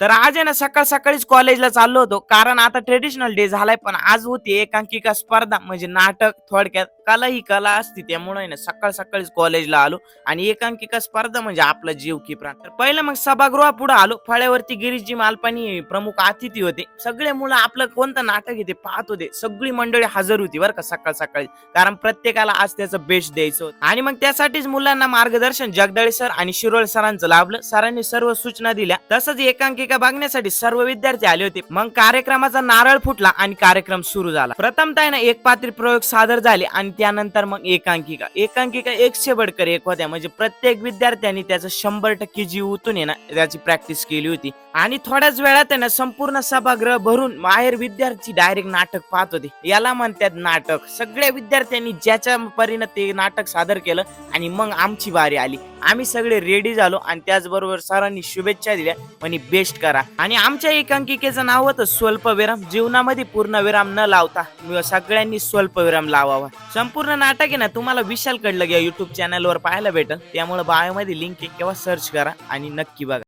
तर आज आहे ना सकाळ सकाळीच कॉलेजला चाललो होतो. कारण आता ट्रेडिशनल डे झालाय पण आज होती एकांकिका स्पर्धा म्हणजे नाटक थोडक्यात कला ही कला असते त्यामुळे ना सकाळ सकाळीच कॉलेजला आलो. आणि एकांकिका स्पर्धा म्हणजे आपला जीव की प्राण. तर पहिलं मग सभागृहा पुढे आलो. फळ्यावरती गिरीशजी मालपानी प्रमुख अतिथी होते. सगळे मुलं आपलं कोणतं नाटक येते पाहत होते. सगळी मंडळी हजर होती बरं का सकाळ सकाळी कारण प्रत्येकाला आज त्याचं बेस्ट द्यायचं होतं. आणि मग त्यासाठीच मुलांना मार्गदर्शन जगदाळे सर आणि शिरोळ सरांचं लाभलं. सरांनी सर्व सूचना दिल्या. तसंच एकांकिका बघण्यासाठी सर्व विद्यार्थी आले होते. मग कार्यक्रमाचा नारळ फुटला आणि कार्यक्रम सुरू झाला. प्रथमतः आहे ना एक पात्री प्रयोग सादर झाले आणि त्यानंतर मग एकांकिका. एकांकिका एकशे बडकर एक होत्या. म्हणजे प्रत्येक विद्यार्थ्यांनी त्याचं शंभर टक्के जीव उतून ना त्याची प्रॅक्टिस केली होती. आणि थोड्याच वेळात आहे संपूर्ण सभागृह भरून बाहेर विद्यार्थी डायरेक्ट नाटक पाहत होते. याला म्हणतात नाटक. सगळ्या विद्यार्थ्यांनी ज्याच्या परीनं ते नाटक सादर केलं आणि मग आमची बारी आली. आम्ही सगळे रेडी झालो आणि त्याचबरोबर सरांनी शुभेच्छा दिल्या. म्हणे बेस्ट करा. आणि आमच्या एकांकिकेचं नाव होतं स्वल्पविराम. जीवनामध्ये पूर्ण विराम न लावता सगळ्यांनी सगळ्यांनी स्वल्पविराम लावावा. संपूर्ण नाटक आहे ना तुम्हाला विशाल कडलं घ्या युट्यूब चॅनलवर पाहायला भेटल. त्यामुळे बायोमध्ये लिंक आहे किंवा सर्च करा आणि नक्की बघा.